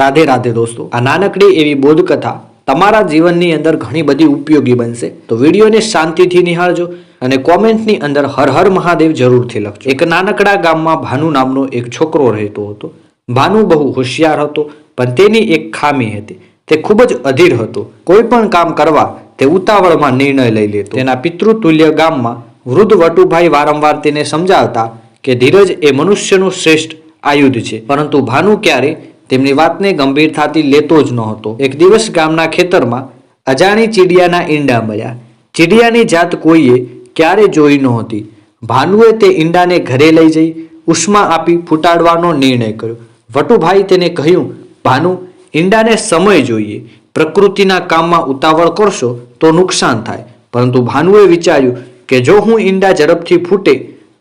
રાધે રાધે દોસ્તો, આ નાનકડી એવી બોધકથા તમારા જીવનની અંદર ઘણી બધી ઉપયોગી બનશે. તો વિડીયોને શાંતિથી નિહાળજો અને કોમેન્ટની અંદર હર હર મહાદેવ જરૂરથી લખજો. એક નાનકડા ગામમાં ભાનુ નામનો એક છોકરો રહેતો હતો. ભાનુ બહુ હોશિયાર હતો, પણ તેની એક ખામી હતી. તે ખૂબ જ અધીર હતો. કોઈ પણ કામ કરવા તે ઉતાવળમાં નિર્ણય લઈ લેતો. તેના પિતૃતુલ્ય ગામમાં વૃદ્ધ વટુભાઈ વારંવાર તેને સમજાવતા કે ધીરજ એ મનુષ્યનું શ્રેષ્ઠ આયુધ છે. પરંતુ ભાનુ ક્યારે તેમની વાતને ગંભીરતાથી લેતો જ નહોતો એક દિવસ ગામના ખેતરમાં અજાણી ચીડિયાના ઈંડા મળ્યા. ચીડિયાની જાત કોઈએ ક્યારે જોઈ નહોતી ભાનુએ તે ઈંડાને ઘરે લઈ જઈ, ઉષ્મા આપી ફૂટાડવાનો નિર્ણય કર્યો. વટુભાઈ તેને કહ્યું, ભાનુ, ઈંડાને સમય જોઈએ. પ્રકૃતિના કામમાં ઉતાવળ કરશો તો નુકસાન થાય. પરંતુ ભાનુએ વિચાર્યું કે જો હું ઈંડા ઝડપથી ફૂટે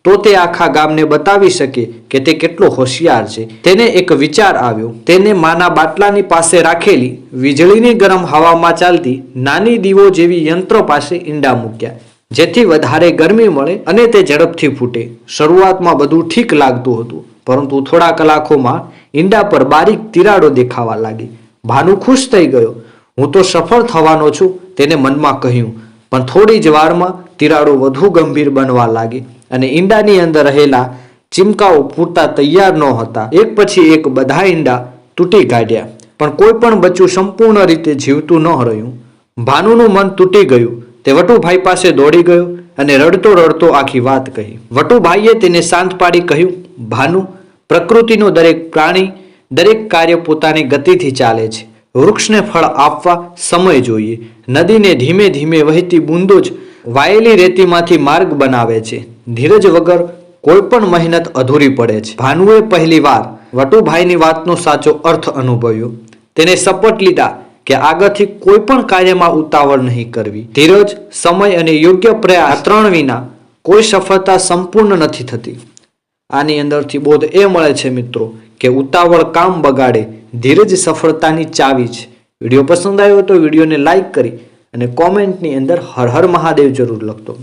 તો તે આખા ગામને બતાવી શકે કે તે કેટલો હોશિયાર છે. તેને એક વિચાર આવ્યો. તેને માના બાટલાની પાસે રાખેલી વીજળીની ગરમ હવામાં ચાલતી નાની દીવો જેવી યંત્ર પાસે ઈંડા મૂક્યા. જેથી વધારે ગરમી મળે અને તે ઝડપથી ફૂટે. શરૂઆતમાં બધું ઠીક લાગતું હતું, પરંતુ થોડા કલાકોમાં ઈંડા પર બારીક તિરાડો દેખાવા લાગી. ભાનુ ખુશ થઈ ગયો. હું તો સફળ થવાનો છું, તેને મનમાં કહ્યું. પણ થોડી જ વારમાં તિરાડો વધુ ગંભીર બનવા લાગી અને ઈંડાની અંદર રહેલા ચીમકાઓ પૂરતા તૈયાર ન હતા. એક પછી એક બધા ઈંડા તૂટી કાઢ્યા, પણ કોઈ પણ બચ્ચું સંપૂર્ણ રીતે જીવતું ન રહ્યું. ભાનુનું મન તૂટી ગયું, તે વટુભાઈ પાસે દોડી ગયો અને રડતો રડતો આખી વાત કહી. વટુભાઈએ તેને શાંત પાડી કહ્યું, ભાનુ, પ્રકૃતિનું દરેક પ્રાણી, દરેક કાર્ય પોતાની ગતિથી ચાલે છે. વૃક્ષને ફળ આપવા સમય જોઈએ. નદીને ધીમે ધીમે વહેતી બૂંદો જ વાયેલી રેતીમાંથી માર્ગ બનાવે છે. ધીરજ વગર કોઈ પણ મહેનત અધૂરી પડે છે. ભાનુએ પહેલી વાર વટુભાઈની વાતનો સાચો અર્થ અનુભવ્યો. તેને શપથ લીધા કે આગળથી કોઈ પણ કાર્યમાં ઉતાવળ નહીં કરવી. ધીરજ, સમય અને યોગ્ય પ્રયાસ ત્રણ વિના કોઈ સફળતા સંપૂર્ણ નથી થતી. આની અંદરથી બોધ એ મળે છે મિત્રો કે ઉતાવળ કામ બગાડે ધીરજ સફળતાની ચાવી છે. વીડિયો પસંદ આવ્યો તો વિડીયોને લાઇક કરી અને કોમેન્ટની અંદર હર હર મહાદેવ જરૂર લખતો.